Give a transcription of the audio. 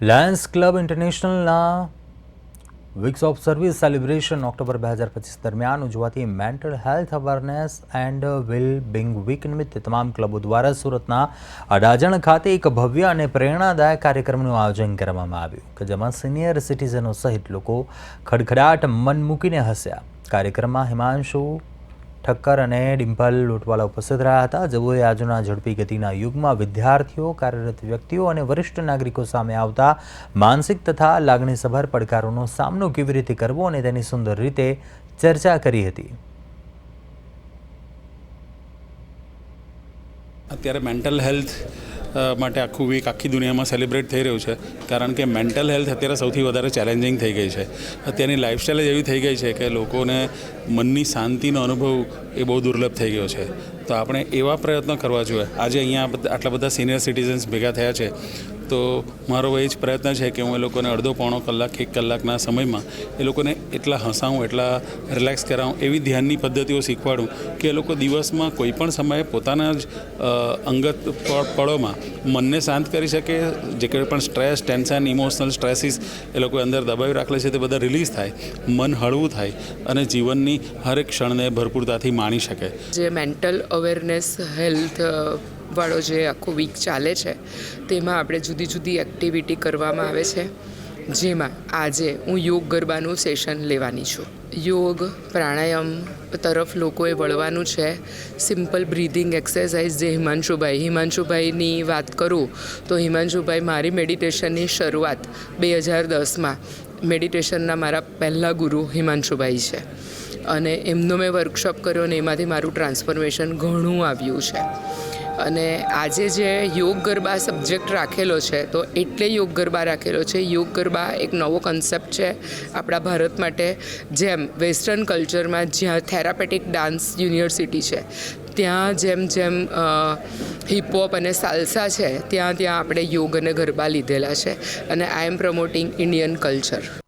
Lions club ઇન્ટરનેશનલના weeks of service celebration October બે હજાર પચીસ દરમિયાન ઉજવાતી mental health awareness and well being week નિમિત્તે તમામ ક્લબો દ્વારા સુરતના અડાજણ ખાતે એક ભવ્ય અને પ્રેરણાદાયક કાર્યક્રમનું આયોજન કરવામાં આવ્યું કે જેમાં સિનિયર સિટીઝનો સહિત લોકો ખડખડાટ મન મૂકીને હસ્યા. કાર્યક્રમમાં હિમાંશુ ઠક્કર અને ડિમ્પલ લોટવાલા ઉપસ્થિત રહ્યા હતા. જેઓએ આજના ઝડપી ગતિના યુગમાં વિદ્યાર્થીઓ, કાર્યરત વ્યક્તિઓ અને વરિષ્ઠ નાગરિકો સામે આવતા માનસિક તથા લાગણીસભર પડકારોનો સામનો કેવી રીતે કરવો અને તેની સુંદર રીતે ચર્ચા કરી હતી. અત્યારે મેન્ટલ હેલ્થ માટે આખું વીક આખી દુનિયામાં સેલિબ્રેટ થઈ રહ્યું છે. કારણ કે મેન્ટલ હેલ્થ અત્યારે સૌથી વધારે ચેલેન્જિંગ થઈ ગઈ છે. અત્યારની લાઈફસ્ટાઈલ જ એવી થઈ ગઈ છે કે લોકોને મનની શાંતિનો અનુભવ એ બહુ દુર્લભ થઈ ગયો છે. તો આપણે એવા પ્રયત્નો કરવા જોઈએ. આજે અહીંયા આટલા બધા સિનિયર સિટીઝન્સ ભેગા થયા છે. તો મારો એ જ પ્રયત્ન છે કે હું એ લોકોને અડધો પોણો કલાક, એક કલાકના સમયમાં એ લોકોને એટલા હસાવું, એટલા રિલેક્સ કરાવું, એવી ધ્યાનની પદ્ધતિઓ શીખવાડું કે એ લોકો દિવસમાં કોઈ પણ સમયે પોતાના જ અંગત પળોમાં મનને શાંત કરી શકે, જે કંઈ પણ સ્ટ્રેસ, ટેન્શન, ઇમોશનલ સ્ટ્રેસીસ એ લોકો અંદર દબાવી રાખેલા છે તે બધા રિલીઝ થાય, મન હળવું થાય અને જીવનની હરેક ક્ષણને ભરપૂરતાથી માણી શકે. જે મેન્ટલ અવેરનેસ હેલ્થ વાળો જે આખો વીક ચાલે છે, તેમાં આપણે જુદી જુદી એક્ટિવિટી કરવામાં આવે છે. જેમાં આજે હું યોગ ગરબાનું સેશન લેવાની છું. યોગ, પ્રાણાયામ તરફ લોકોએ વળવાનું છે. સિમ્પલ બ્રીધિંગ એક્સરસાઇઝ જે હિમાંશુભાઈ, હિમાંશુભાઈની વાત કરું, તો હિમાંશુભાઈ મારી મેડિટેશનની શરૂઆત બે હજાર દસમાં મેડિટેશનના મારા પહેલાં ગુરુ હિમાંશુભાઈ છે. અને એમનો મેં વર્કશોપ કર્યો ને એમાંથી મારું ટ્રાન્સફોર્મેશન ઘણું આવ્યું છે. અને આજે જે યોગ ગરબા સબ્જેક્ટ રાખેલો છે, તો એટલે યોગ ગરબા રાખેલો છે. યોગ ગરબા એક નવો કન્સેપ્ટ છે આપણા ભારત માટે, જેમ વેસ્ટર્ન કલ્ચરમાં જ્યાં થેરાપેટિક ડાન્સ યુનિવર્સિટી છે, ત્યાં જેમ જેમ હિપહોપ અને સાલસા છે, ત્યાં ત્યાં આપણે યોગ અને ગરબા લીધેલા છે. અને I am promoting Indian culture